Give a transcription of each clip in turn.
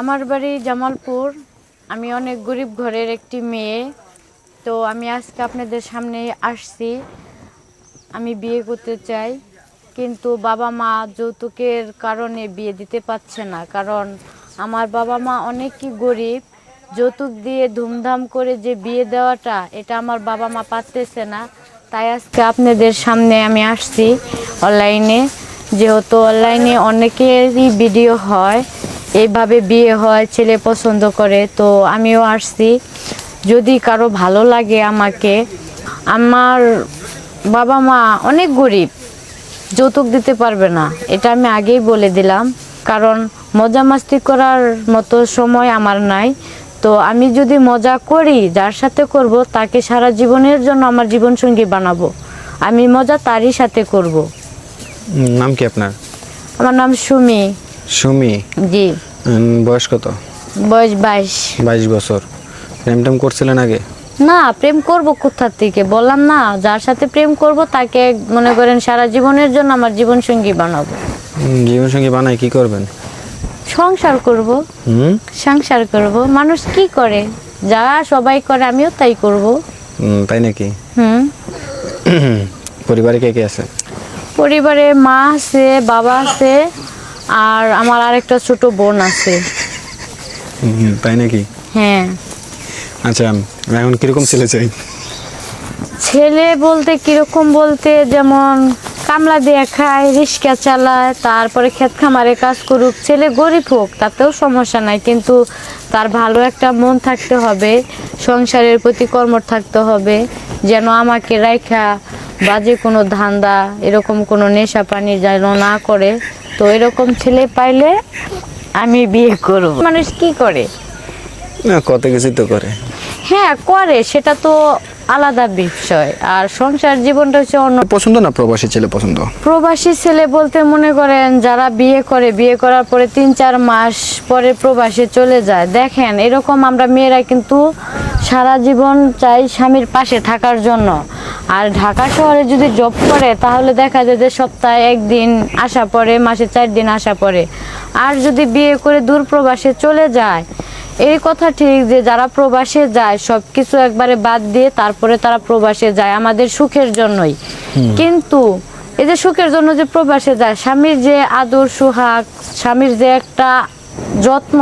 আমার বাড়ি জামালপুর। আমি অনেক গরিব ঘরের একটি মেয়ে। তো আমি আজকে আপনাদের সামনে আসছি। আমি বিয়ে করতে চাই, কিন্তু বাবা মা যৌতুকের কারণে বিয়ে দিতে পারছে না। কারণ আমার বাবা মা অনেকই গরিব। যৌতুক দিয়ে ধুমধাম করে যে বিয়ে দেওয়াটা, এটা আমার বাবা মা পারতেছে না। তাই আজকে আপনাদের সামনে আমি আসছি অনলাইনে। যেহেতু অনলাইনে অনেকেরই ভিডিও হয় এইভাবে বিয়ে হয় ছেলে পছন্দ করে তো আমিও আসছি। যদি কারও ভালো লাগে আমাকে আমার বাবা মা অনেক গরিব যৌতুক দিতে পারবে না এটা আমি আগেই বলে দিলাম। কারণ মজা মাস্তি করার মতো সময় আমার নাই। তো আমি যদি মজা করি যার সাথে করব তাকে সারা জীবনের জন্য আমার জীবনসঙ্গী বানাবো। আমি মজা তারই সাথে করব। নাম কি আপনার? আমার নাম সুমি। সুমি? জি। বয়স কত? বয়স বাইশ। বাইশ বছর। প্রেম টেম করছিলেন আগে? না প্রেম করব কোথা থেকে? বললাম না যার সাথে প্রেম করব তাকে মনে করেন সারা জীবনের জন্য আমার জীবন সঙ্গী বানাবো। উম, জীবনসঙ্গী বানাই কি করবেন? সংসার করব। হুম? সংসার করব। মানুষ কি করে? যা সবাই করে আমিও তাই করব। তাই নাকি? হুম। পরিবারে কে কে আছে? পরিবারে মা আছে বাবা আছে। আর আমার আরেকটা ছোট বোন আছে। তাই নাকি? হ্যাঁ। আচ্ছা এখন কীরকম ছেলে চাই? ছেলে বলতে কীরকম বলতে যেমন কামলা দিয়ে খায় রিক্সা চালায় তারপরে ক্ষেত খামারে কাজ করুক ছেলে গরিব হোক তাতেও সমস্যা নাই কিন্তু তার ভালো একটা মন থাকতে হবে সংসারের প্রতি কর্মঠ থাকতে হবে যেন আমাকে রাইখা বাজে কোনো ধান্দা এরকম কোনো নেশা পানি যেন না করে। তো এরকম ছেলে পাইলে আমি বিয়ে করব। মানুষ কি করে? না কত কিছু তো করে। হ্যাঁ করে সেটা তো আলাদা বিষয়। আর সংসার জীবনটা হচ্ছে অন্য পছন্দ না প্রবাসী ছেলে পছন্দ? প্রবাসী ছেলে বলতে মনে করেন যারা বিয়ে করে বিয়ে করার পরে তিন চার মাস পরে প্রবাসে চলে যায়। দেখেন এরকম আমরা মেয়েরা কিন্তু সারা জীবন চাই স্বামীর পাশে থাকার জন্য। আর ঢাকা শহরে যদি জব করে তাহলে দেখা যায় যে সপ্তাহে একদিন আসা পরে মাসে চার দিন আসা পরে। আর যদি বিয়ে করে দূর প্রবাসে চলে যায় এই কথা ঠিক যে যারা প্রবাসে যায় সব কিছু একবারে বাদ দিয়ে তারপরে তারা প্রবাসে যায় আমাদের সুখের জন্যই। কিন্তু এই যে সুখের জন্য যে প্রবাসে যায় স্বামীর যে আদর সুহাগ স্বামীর যে একটা যত্ন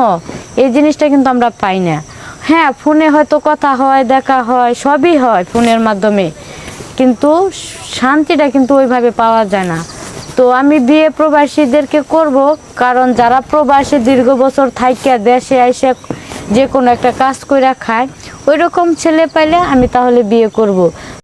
এই জিনিসটা কিন্তু আমরা পাই না। হ্যাঁ ফোনে হয়তো কথা হয় দেখা হয় সবই হয় ফোনের মাধ্যমে। কিন্তু শান্তিটা কিন্তু ওইভাবে পাওয়া যায় না। তো আমি বিয়ে প্রবাসীদেরকে করব, কারণ যারা প্রবাসী দীর্ঘ বছর থাকিয়া দেশে এসে যে কোনো একটা কাজ করে খায় ওই রকম ছেলে পাইলে আমি তাহলে বিয়ে করব।